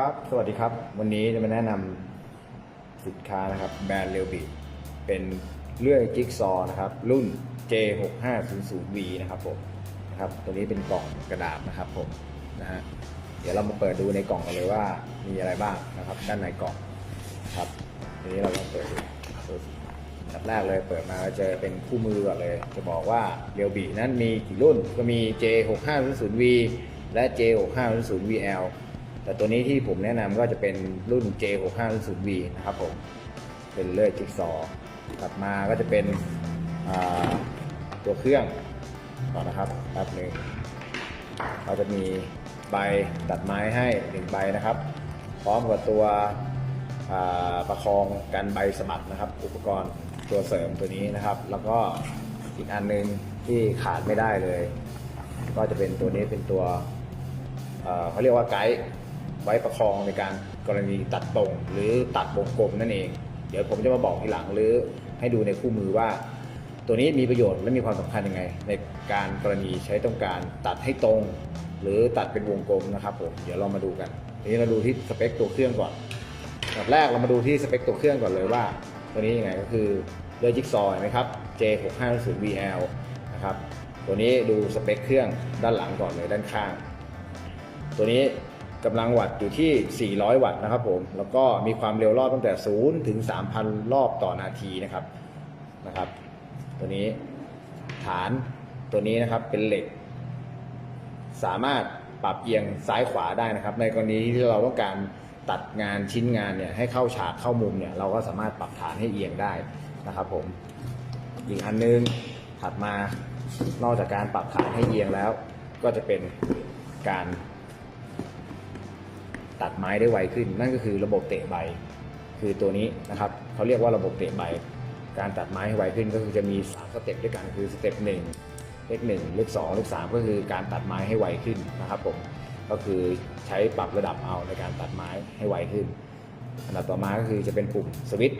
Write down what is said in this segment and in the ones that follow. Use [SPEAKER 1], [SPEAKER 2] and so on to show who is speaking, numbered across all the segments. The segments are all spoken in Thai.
[SPEAKER 1] ครับ สวัสดีครับ วันนี้จะมาแนะนำสินค้านะครับ แบรนด์เรียวบีเป็นเลื่อยจิ๊กซอว์นะครับ รุ่น J6500V นะครับผมนะครับ ตัวนี้เป็นกล่องกระดาษนะครับผมนะฮะ เดี๋ยวเรามาเปิดดูในกล่องกันเลยว่ามีอะไรบ้างนะครับ ด้านในกล่องครับทีนี้เราลองเปิดดูอันดับแรกเลยเปิดมาเจอเป็นคู่มือก่อนเลย จะบอกว่าเรียวบีนั้นมีกี่รุ่นก็มี J6500V และ J6500VL แต่ตัวนี้ที่ผมแนะนำก็จะเป็นรุ่น J6500V นะครับผม เป็นเลื่อยจิ๊กซอถัดมาก็จะเป็นตัวเครื่องก่อนนะครับแป๊บหนึงเราจะมีใบตัดไม้ให้หนึ่งใบนะครับ พร้อมกับตัวประคองกันใบสะบัดนะครับ อุปกรณ์ตัวเสริมตัวนี้นะครับ แล้วก็อีกอันหนึงที่ขาดไม่ได้เลย ก็จะเป็นตัวนี้เป็นตัวเขาเรียกว่าไกด์ ไว้ประคองในการกรณีตัดตรงหรือตัดวงกลมนั่นเอง เดี๋ยวผมจะมาบอกทีหลังหรือให้ดูในคู่มือว่า ตัวนี้มีประโยชน์และมีความสำคัญยังไง ในการกรณีใช้ต้องการตัดให้ตรง หรือตัดเป็นวงกลมนะครับผมเดี๋ยวเรามาดูกันทีนี้เราดูที่สเปคตัวเครื่องก่อนอันดับแรกเรามาดูที่สเปคตัวเครื่องก่อนเลยว่า ตัวนี้ยังไงก็คือเลื่อยจิ๊กซอว์นไหมครับ J6500VL นะครับตัวนี้ดูสเปคเครื่องด้านหลังก่อนเลยด้านข้าง ตัวนี้ กำลังวัตต์อยู่ที่ 400 วัตต์นะครับผมแล้วก็มีความเร็วรอบตั้งแต่ 0 ถึง 3,000 รอบต่อนาทีนะครับนะครับ ตัวนี้ฐานตัวนี้นะครับเป็นเหล็ก สามารถปรับเอียงซ้ายขวาได้นะครับ ในกรณีที่เราต้องการตัดงานชิ้นงานเนี่ยให้เข้าฉากเข้ามุมเนี่ยเราก็สามารถปรับฐานให้เอียงได้นะครับผมอีกอันนึงถัดมานอกจากการปรับฐานให้เอียงแล้ว ก็จะเป็นการ ตัดไม้ได้ไวขึ้น นั่นก็คือระบบเตะใบ คือตัวนี้นะครับเขาเรียกว่าระบบเตะใบ การตัดไม้ให้ไวขึ้นก็คือจะมี3สเต็ปด้วยกันคือสเต็ปหนึ่งเลขหนึ่งเลขสองเลขสามก็คือการตัดไม้ให้ไวขึ้นนะครับผมก็คือใช้ปรับระดับเอาในการตัดไม้ให้ไวขึ้น อันดับต่อมาก็คือจะเป็นปุ่มสวิตช์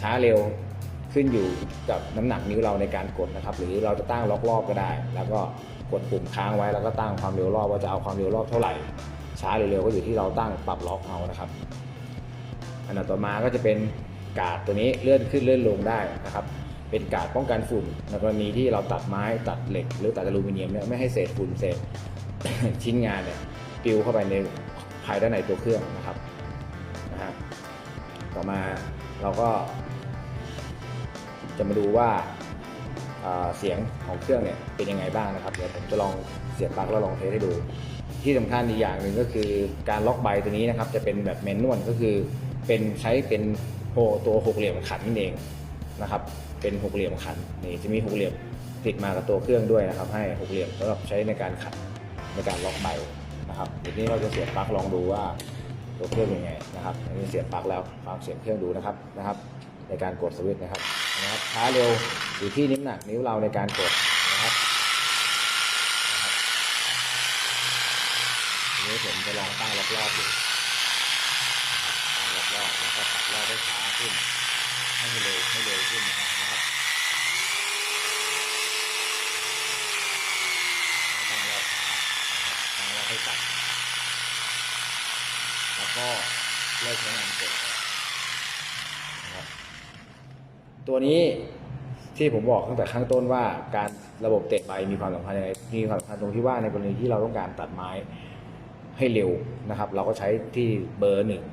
[SPEAKER 1] ช้าเร็วขึ้นอยู่กับน้ำหนักนิ้วเราในการกดนะครับ หรือเราจะตั้งล็อกรอบก็ได้ แล้วก็กดปุ่มค้างไว้แล้วก็ตั้งความเร็วรอบว่าจะเอาความเร็วรอบเท่าไหร่ ช้าหรือเร็วก็อยู่ที่เราตั้งปรับล็อกเอานะครับ อันดับต่อมาก็จะเป็นกาดตัวนี้เลื่อนขึ้นเลื่อนลงได้นะครับ เป็นกาดป้องกันฝุ่นในกรณีที่เราตัดไม้ตัดเหล็ก หรือตัดอลูมิเนียมเนี่ยไม่ให้เศษฝุ่นเศษชิ้นงานเนี่ยปลิวเข้าไปในภายด้านในตัวเครื่องนะครับนะฮะต่อมาเราก็ จะมาดูว่าอ่าเสียงของเครื่องเนี่ยเป็นยังไงบ้างนะครับเดี๋ยวผมจะลองเสียบปลั๊กแล้วลองเทสให้ดู ที่สำคัญอีกอย่างหนึ่งก็คือการล็อกใบตัวนี้นะครับจะเป็นแบบแมนนวลก็คือ เป็นใช้เป็นโฮตัวหกเหลี่ยมขันนั่นเองนะครับ เป็นหกเหลี่ยมขันนี่จะมีหกเหลี่ยมติดมากับตัวเครื่องด้วยนะครับ ให้หกเหลี่ยมสำหรับใช้ในการขันในการล็อกใบนะครับทีนี้เราจะเสียบปลั๊กลองดูว่าตัวเครื่องเป็นไงนะครับอันนี้เสียบปลั๊กแล้วฟังเสียงเครื่องดูนะครับนะครับ ในการกดสวิตช์นะครับนะครับช้าเร็วอยู่ที่นิ้วหนักนิ้วเราในการกดนะครับ ที นี้ผมจะลองตั้งรอบๆดูตั้งรอบๆแล้วก็ตัดรอบให้ช้าขึ้นให้เร็วให้เร็วขึ้นนะครับตั้งรอบตั้งรอบให้ตัดแล้วก็เลิกใช้งานกดนะครับตัวนี้ที่ผมบอกตั้งแต่ข้างต้นว่าการระบบเตะใบมีความสำคัญยังไงมีความสำคัญตรงที่ว่าในกรณีที่เราต้องการตัดไม้ ให้เร็วนะครับ เราก็ใช้ที่เบอร์หนึ่ง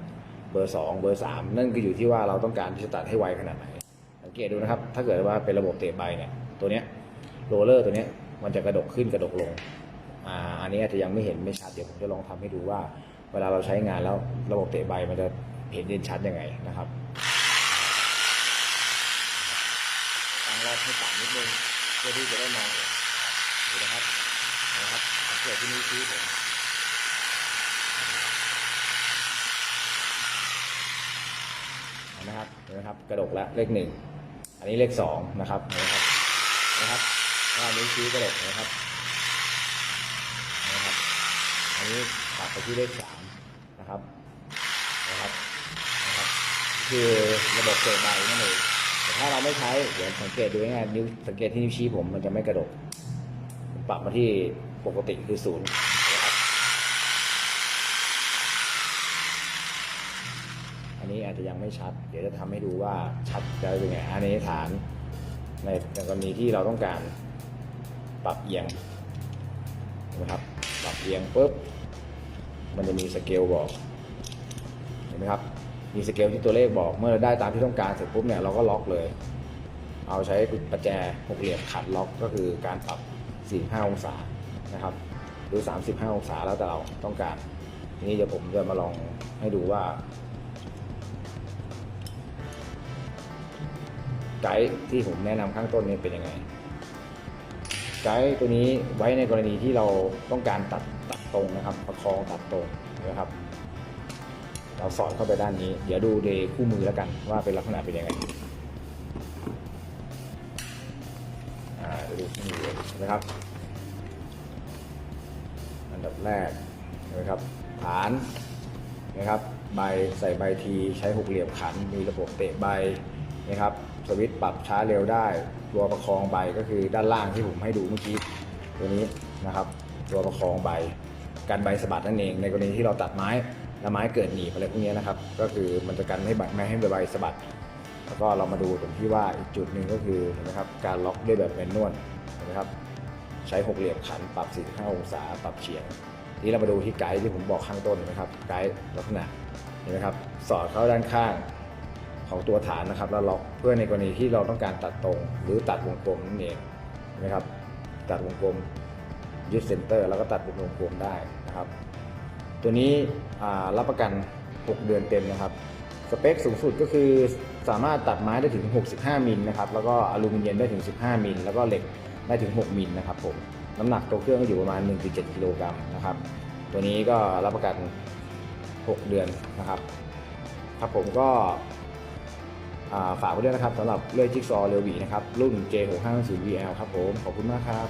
[SPEAKER 1] เบอร์สองเบอร์สามนั่นก็อยู่ที่ว่าเราต้องการที่จะตัดให้ไวขนาดไหนสังเกตดูนะครับ ถ้าเกิดว่าเป็นระบบเตะใบเนี่ยตัวเนี้ยโรเลอร์ตัวเนี้ยมันจะกระดกขึ้นกระดกลงอ่าอันนี้อาจจะยังไม่เห็นไม่ชัดเดี๋ยวผมจะลองทำให้ดูว่า เวลาเราใช้งานแล้วระบบเตะใบมันจะเห็นเด่นชัดยังไงนะครับตั้งรอบให้ต่ำนิดนึงเพื่อที่จะได้มองเห็นนะครับนะครับสังเกตที่นิ้วชี้ผม นะครับเห็นไหมครับ กระดกแล้วเลขหนึ่งอันนี้เลขสองนะครับเห็นไหมครับนะครับนิ้วชี้กระดกนะครับนะครับอันนี้ตัดไปที่เลขสามนะครับนะครับนะครับคือระบบเกิดใบนั่นเองแต่ถ้าเราไม่ใช้เดี๋ยวสังเกตดูง่ายนิ้วสังเกตที่นิ้วชี้ผมมันจะไม่กระดกปรับมาที่ปกติคือศูนย์นะครับ อาจจะยังไม่ชัด เดี๋ยวจะทำให้ดูว่าชัดจะเป็นไงอันนี้ฐานในกรณีที่เราต้องการปรับเอียงนะครับ ปรับเอียงปุ๊บ มันจะมีสเกลบอก เห็นไหมครับ มีสเกลที่ตัวเลขบอก เมื่อได้ตามที่ต้องการเสร็จปุ๊บเนี่ยเราก็ล็อกเลย เอาใช้ประแจหกเหลี่ยมขัดล็อกก็คือการปรับ 45 องศานะครับ หรือ 35 องศาแล้วแต่เราต้องการ ทีนี้เดี๋ยวผมจะมาลองให้ดูว่า ไกด์ที่ผมแนะนำข้างต้นนี้เป็นยังไง ไกด์ตัวนี้ไว้ในกรณีที่เราต้องการตัดตัดตรงนะครับ ประคองตัดตรงนะครับ เราสอดเข้าไปด้านนี้ เดี๋ยวดูเดคู่มือแล้วกันว่าเป็นลักษณะเป็นยังไงอ่าเดี๋ยวดูคู่มือนะครับ อันดับแรกนะครับฐานนะครับใบใส่ใบทีใช้หกเหลี่ยมขันมีระบบเตะใบนะครับ สวิตช์ปรับช้าเร็วได้ ตัวประคองใบก็คือด้านล่างที่ผมให้ดูเมื่อกี้ตัวนี้นะครับ ตัวประคองใบกันใบสะบัดนั่นเอง ในกรณีที่เราตัดไม้แล้วไม้เกิดหนีบอะไรพวกนี้นะครับ ก็คือมันจะกันให้ใบไม่ให้ใบสะบัดแล้วก็เรามาดูตรงที่ว่าอีกจุดหนึ่งก็คือเห็นไหมครับการล็อกด้วยแบบแมนนวลเห็นไหมครับใช้หกเหลี่ยมขันปรับ 45 องศาปรับเฉียงทีนี้เรามาดูที่ไกด์ที่ผมบอกข้างต้นนะครับไกด์ลักษณะเห็นไหมครับสอดเข้าด้านข้าง ของตัวฐานนะครับแล้วล็อกเพื่อในกรณีที่เราต้องการตัดตรง หรือตัดวงกลมนั่นเองนไหมครับ ตัดวงกลมยึดเซนเตอร์แล้วก็ตัดเป็นวงกลมได้นะครับ ตัวนี้รับประกัน 6 เดือนเต็มนะครับ สเปคสูงสุดก็คือสามารถตัดไม้ได้ถึง 65มิลนะครับแล้วก็อลูมิเนียมได้ถึง 15มิลแล้วก็เหล็กได้ถึง 6มิลนะครับผมน้ำหนักตัวเครื่องก็อยู่ประมาณ 1.7กิโลกรัมนะครับ ตัวนี้ก็รับประกัน 6 เดือนนะครับ ครับผมก็ ฝากไว้ด้วยนะครับสำหรับเลื่อยจิ๊กซอว์เรลบีนะครับรุ่น J650VL ครับผมขอบคุณมากครับ